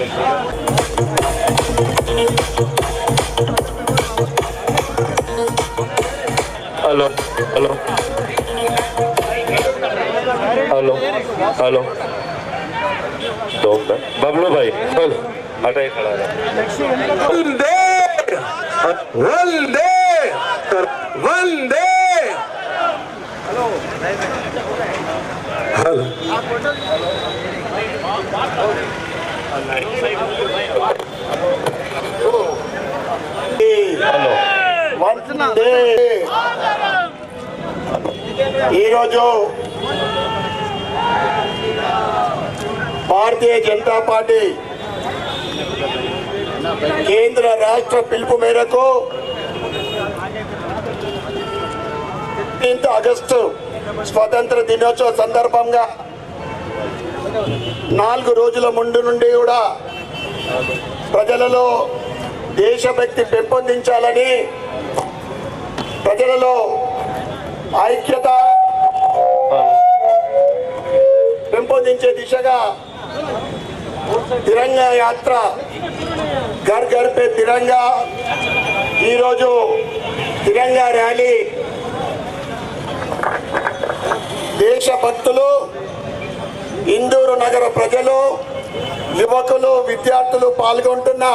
Hello hello hello hello तो minute Bablu भाई चल हटाई खड़ा वंदे वंदे वंदे हेलो ఈరోజు భారతీయ జనతా పార్టీ కేంద్ర రాష్ట్ర పిలుపు మేరకు ఫిఫ్టీన్త్ ఆగస్టు స్వతంత్ర దినోత్సవ సందర్భంగా నాలుగు రోజుల ముందు నుండి కూడా ప్రజలలో దేశభక్తి పెంపొందించాలని ప్రజలలో ఐక్యత పెంపొందించే దిశగా తిరంగా యాత్ర ఘర్ గర్ పే తిరంగా ఈరోజు తిరంగా ర్యాలీ. దేశభక్తులు ఇందూరు నగర ప్రజలు యువకులు విద్యార్థులు పాల్గొంటున్న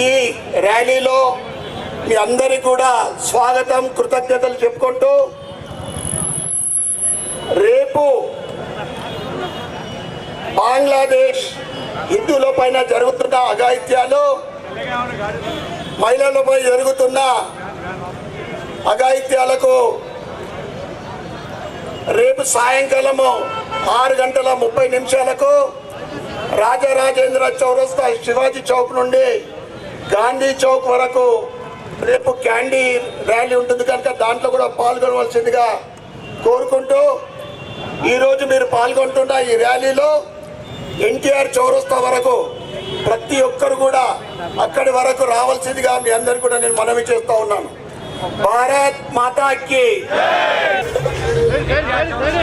ఈ ర్యాలీలో మీ అందరికీ కూడా స్వాగతం కృతజ్ఞతలు చెప్పుకుంటూ రేపు బంగ్లాదేశ్ హిందువుల పైన జరుగుతున్న అఘాయిత్యాలు మహిళలపై జరుగుతున్న అఘాయిత్యాలకు రేపు సాయంకాలము ఆరు గంటల ముప్పై నిమిషాలకు రాజరాజేంద్ర చౌరస్తా శివాజీ చౌక్ నుండి గాంధీ చౌక్ వరకు రేపు క్యాండీ ర్యాలీ ఉంటుంది కనుక దాంట్లో కూడా పాల్గొనవలసిందిగా కోరుకుంటూ ఈరోజు మీరు పాల్గొంటున్న ఈ ర్యాలీలో ఎన్టీఆర్ చౌరస్తా వరకు ప్రతి ఒక్కరు కూడా అక్కడి వరకు రావాల్సిందిగా మీ అందరు కూడా నేను మనవి చేస్తూ ఉన్నాను. భారత్ మాతాకి सुनो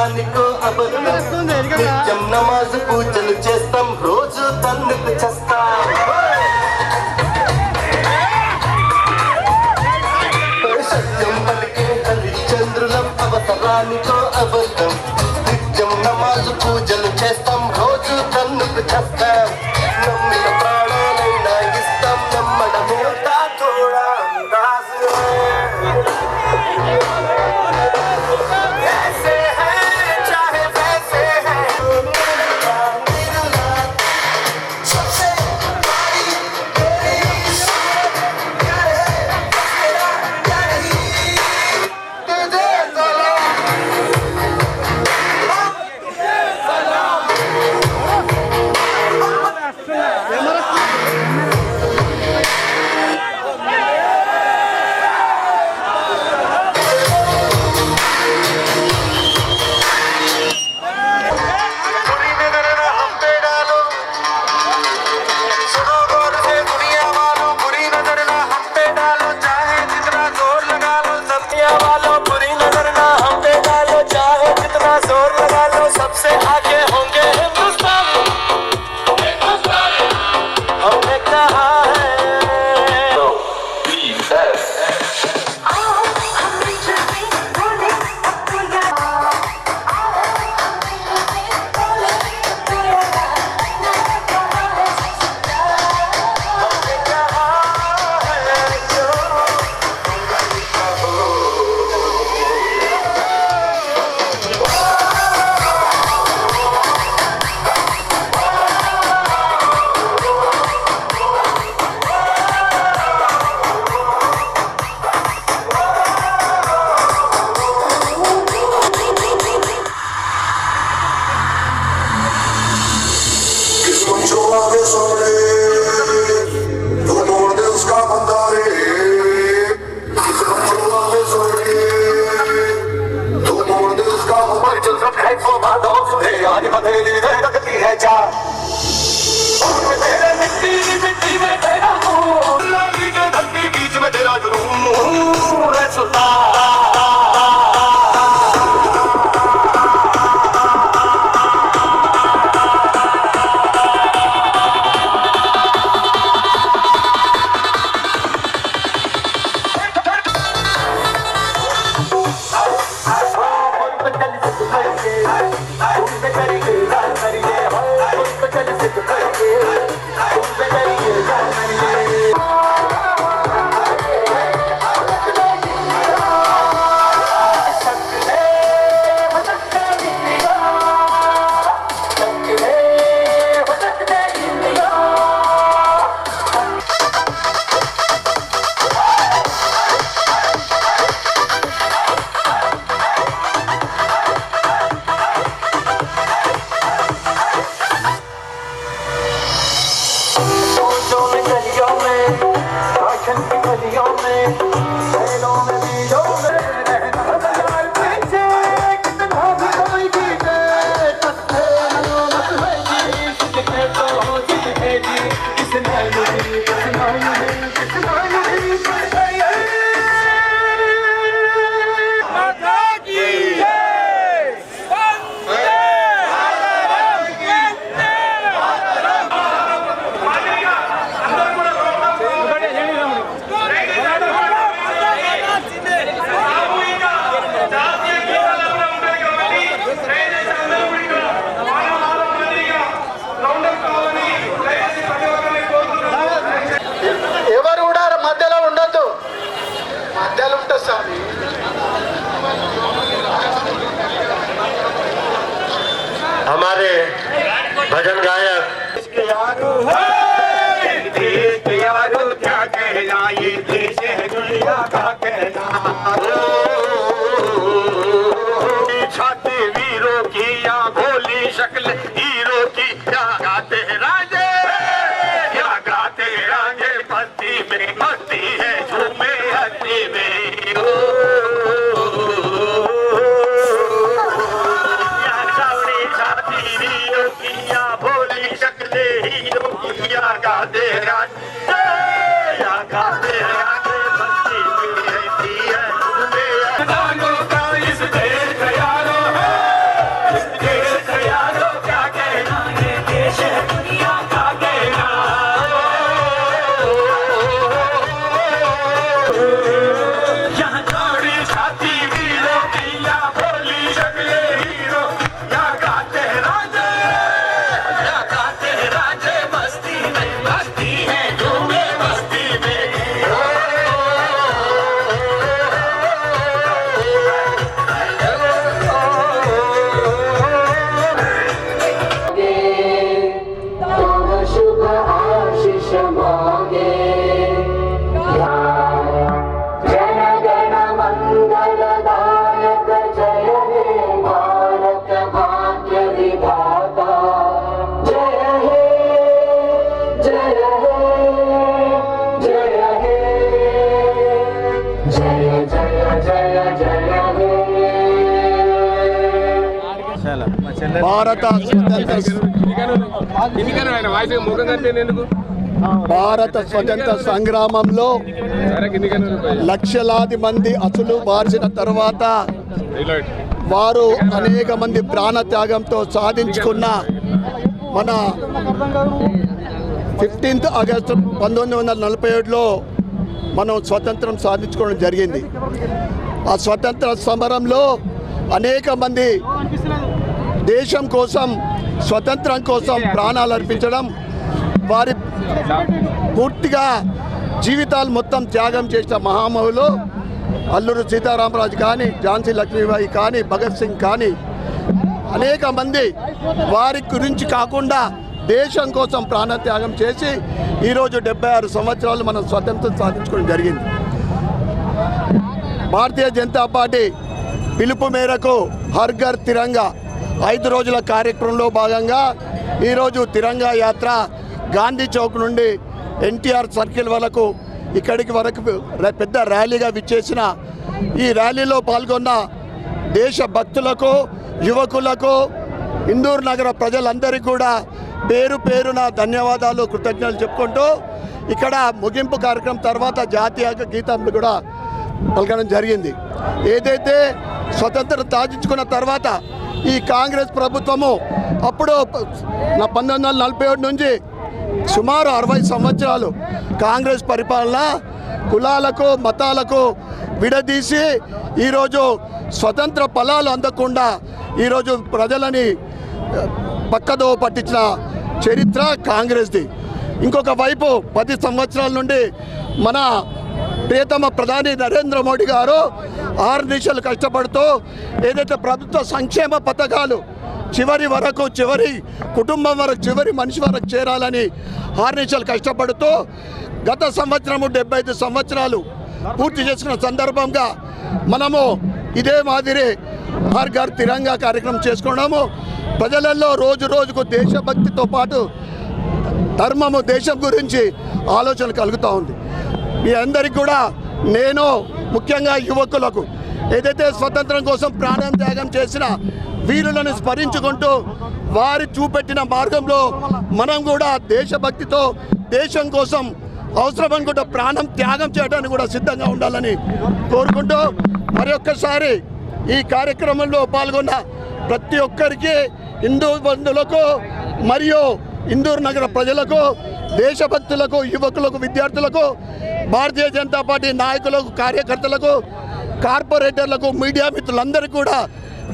నిజానికో అబద్ధం. నిత్యం నమాజ్ పూజలు చేస్తాం రోజు తన్నుకు చేస్తాం. సత్యం పలికే హరిచంద్రులం అవసరానికో అబద్ధం. నిత్యం నమాజ్ పూజలు చేస్తాం రోజు తన్నుకు చేస్తాం. हमारे भजन गायक। భారత భారత స్వతంత్ర సంగ్రామంలో లక్షలాది మంది అసలు మార్చిన తర్వాత వారు అనేక మంది ప్రాణ త్యాగంతో సాధించుకున్న మన ఫిఫ్టీన్త్ ఆగస్టు పంతొమ్మిది వందల నలభై ఏడులో మనం స్వతంత్రం సాధించుకోవడం జరిగింది. ఆ స్వతంత్ర సమరంలో అనేక మంది దేశం కోసం స్వతంత్రం కోసం ప్రాణాలు అర్పించడం వారి పూర్తిగా జీవితాలు మొత్తం త్యాగం చేసిన మహామహులు అల్లూరు సీతారామరాజు కానీ ఝాన్సీ లక్ష్మీబాయి కానీ భగత్ సింగ్ కానీ అనేక మంది వారి గురించి కాకుండా దేశం కోసం ప్రాణత్యాగం చేసి ఈరోజు డెబ్బై ఆరు సంవత్సరాలు మనం స్వతంత్రం సాధించుకోవడం జరిగింది. భారతీయ జనతా పార్టీ పిలుపు మేరకు హర్ఘర్ తిరంగా ఐదు రోజుల కార్యక్రమంలో భాగంగా ఈరోజు తిరంగా యాత్ర గాంధీ చౌక్ నుండి ఎన్టీఆర్ సర్కిల్ వరకు ఇక్కడికి వరకు పెద్ద ర్యాలీగా విచ్చేసిన ఈ ర్యాలీలో పాల్గొన్న దేశ భక్తులకు యువకులకు ఇందూరు నగర ప్రజలందరికీ కూడా పేరు పేరున ధన్యవాదాలు కృతజ్ఞతలు చెప్పుకుంటూ ఇక్కడ ముగింపు కార్యక్రమం తర్వాత జాతీయ గీతం కూడా పలకడం జరిగింది. ఏదైతే స్వతంత్రం సాధించుకున్న తర్వాత ఈ కాంగ్రెస్ ప్రభుత్వము అప్పుడు నా పంతొమ్మిది వందల నలభై ఏడు నుంచి సుమారు అరవై సంవత్సరాలు కాంగ్రెస్ పరిపాలన కులాలకు మతాలకు విడదీసి ఈరోజు స్వతంత్ర ఫలాలు అందకుండా ఈరోజు ప్రజలని పక్కదో పట్టించిన చరిత్ర కాంగ్రెస్ది. ఇంకొక వైపు పది సంవత్సరాల నుండి మన ప్రియతమ ప్రధాని నరేంద్ర మోడీ గారు ఆరు నిమిషాలు కష్టపడుతూ ఏదైతే ప్రభుత్వ సంక్షేమ పథకాలు చివరి వరకు చివరి కుటుంబం వరకు చివరి మనిషి వరకు చేరాలని ఆరు నిమిషాలు కష్టపడుతూ గత సంవత్సరము డెబ్బై ఐదు సంవత్సరాలు పూర్తి చేసిన సందర్భంగా మనము ఇదే మాదిరి హర్ ఘర్ తిరంగా కార్యక్రమం చేసుకున్నాము. ప్రజలలో రోజు రోజుకు దేశభక్తితో పాటు ధర్మము దేశం గురించి ఆలోచన కలుగుతూ ఉంది. మీ అందరికి కూడా నేను ముఖ్యంగా యువకులకు ఏదైతే స్వతంత్రం కోసం ప్రాణం త్యాగం చేసిన వీరులను స్మరించుకుంటూ వారి చూపెట్టిన మార్గంలో మనం కూడా దేశభక్తితో దేశం కోసం అవసరం అనుకుంటే ప్రాణం త్యాగం చేయడానికి కూడా సిద్ధంగా ఉండాలని కోరుకుంటూ మరి ఒక్కసారి ఈ కార్యక్రమంలో పాల్గొన్న ప్రతి ఒక్కరికి హిందూ బంధువులకు మరియు ఇందూరు నగర ప్రజలకు దేశభక్తులకు యువకులకు విద్యార్థులకు భారతీయ జనతా పార్టీ నాయకులకు కార్యకర్తలకు కార్పొరేటర్లకు మీడియా మిత్రులందరికీ కూడా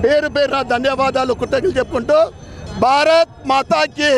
పేరు పేరున ధన్యవాదాలు కృతజ్ఞతలు చెప్పుకుంటూ భారత్ మాతాకి.